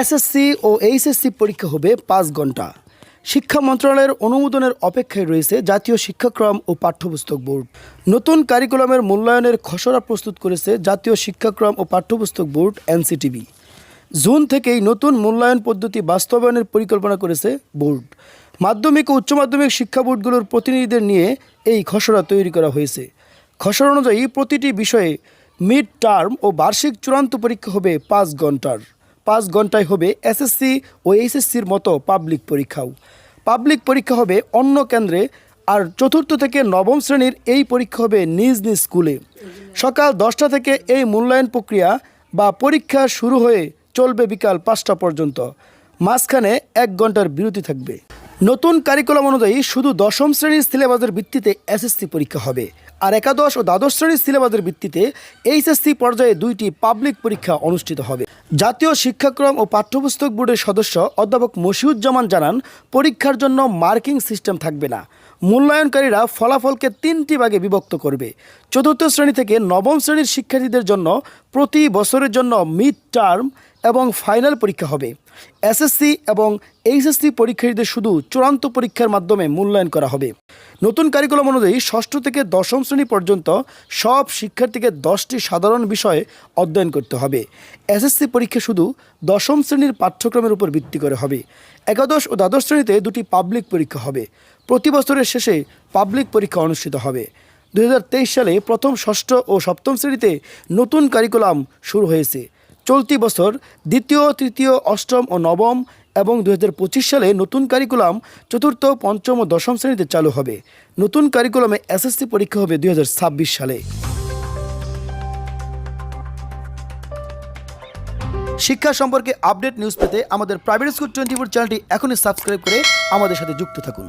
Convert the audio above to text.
SSC ও HSC পরীক্ষা হবে পাঁচ ঘণ্টা। শিক্ষা মন্ত্রণালয়ের অনুমোদনের অপেক্ষায় রয়েছে জাতীয় শিক্ষাক্রম ও পাঠ্যপুস্তক বোর্ড। নতুন কারিকুলামের মূল্যায়নের খসড়া প্রস্তুত করেছে জাতীয় শিক্ষাক্রম ও পাঠ্যপুস্তক বোর্ড এনসিটিবি জুন থেকেই নতুন মূল্যায়ন পদ্ধতি বাস্তবায়নের পরিকল্পনা করেছে বোর্ড। মাধ্যমিক ও উচ্চ মাধ্যমিক শিক্ষা বোর্ডগুলোর প্রতিনিধিদের নিয়ে এই খসড়া তৈরি করা হয়েছে। খসড়া অনুযায়ী প্রতিটি বিষয়ে মিড টার্ম ও বার্ষিক চূড়ান্ত পরীক্ষা হবে পাঁচ ঘণ্টার। পাঁচ ঘন্টায় হবে এসএসসি ও এইচএসসির মতো পাবলিক পরীক্ষাও। পাবলিক পরীক্ষা হবে অন্য কেন্দ্রে আর চতুর্থ থেকে নবম শ্রেণির এই পরীক্ষা হবে নিজ নিজ স্কুলে। সকাল দশটা থেকে এই মূল্যায়ন প্রক্রিয়া বা পরীক্ষা শুরু হয়ে চলবে বিকাল পাঁচটা পর্যন্ত। মাঝখানে এক ঘণ্টার বিরতি থাকবে। নতুন কারিকুলাম অনুযায়ী শুধু দশম শ্রেণির সিলেবাসের ভিত্তিতে এসএসসি পরীক্ষা হবে। আর একাদশ ও দ্বাদশ শ্রেণির সিলেবাসের ভিত্তিতে এইচএসসি পর্যায়ে দুইটি পাবলিক পরীক্ষা অনুষ্ঠিত হবে। জাতীয় শিক্ষাক্রম ও পাঠ্যপুস্তক বোর্ডের সদস্য অধ্যাপক মশিউজ্জামান জানান, পরীক্ষার জন্য মার্কিং সিস্টেম থাকবে না। মূল্যায়নকারীরা ফলাফলকে তিনটি ভাগে বিভক্ত করবে। চতুর্থ শ্রেণি থেকে নবম শ্রেণির শিক্ষার্থীদের জন্য প্রতি বছরের জন্য মিড টার্ম এবং ফাইনাল পরীক্ষা হবে। এসএসসি এবং এইচএসসি পরীক্ষার্থীদের শুধু চূড়ান্ত পরীক্ষার মাধ্যমে মূল্যায়ন করা হবে। নতুন কারিকুলাম অনুযায়ী ষষ্ঠ থেকে দশম শ্রেণি পর্যন্ত সব শিক্ষার্থীকে দশটি সাধারণ বিষয়ে অধ্যয়ন করতে হবে। এসএসসি পরীক্ষা শুধু দশম শ্রেণির পাঠ্যক্রমের উপর ভিত্তি করে হবে। একাদশ ও দ্বাদশ শ্রেণীতে দুটি পাবলিক পরীক্ষা হবে। প্রতি বছরের শেষে পাবলিক পরীক্ষা অনুষ্ঠিত হবে। দু হাজার তেইশ সালে প্রথম ষষ্ঠ ও সপ্তম শ্রেণীতে নতুন কারিকুলাম শুরু হয়েছে। চলতি বছর দ্বিতীয়, তৃতীয়, অষ্টম ও নবম এবং দু হাজার পঁচিশ সালে নতুন কারিকুলাম চতুর্থ, পঞ্চম ও দশম শ্রেণীতে চালু হবে। নতুন কারিকুলামে এসএসসি পরীক্ষা হবে দু হাজার ছাব্বিশ সালে। শিক্ষা সম্পর্কে আপডেট নিউজ পেতে আমাদের প্রাইভেট স্কুল টোয়েন্টি ফোর চ্যানেলটি এখনই সাবস্ক্রাইব করে আমাদের সাথে যুক্ত থাকুন।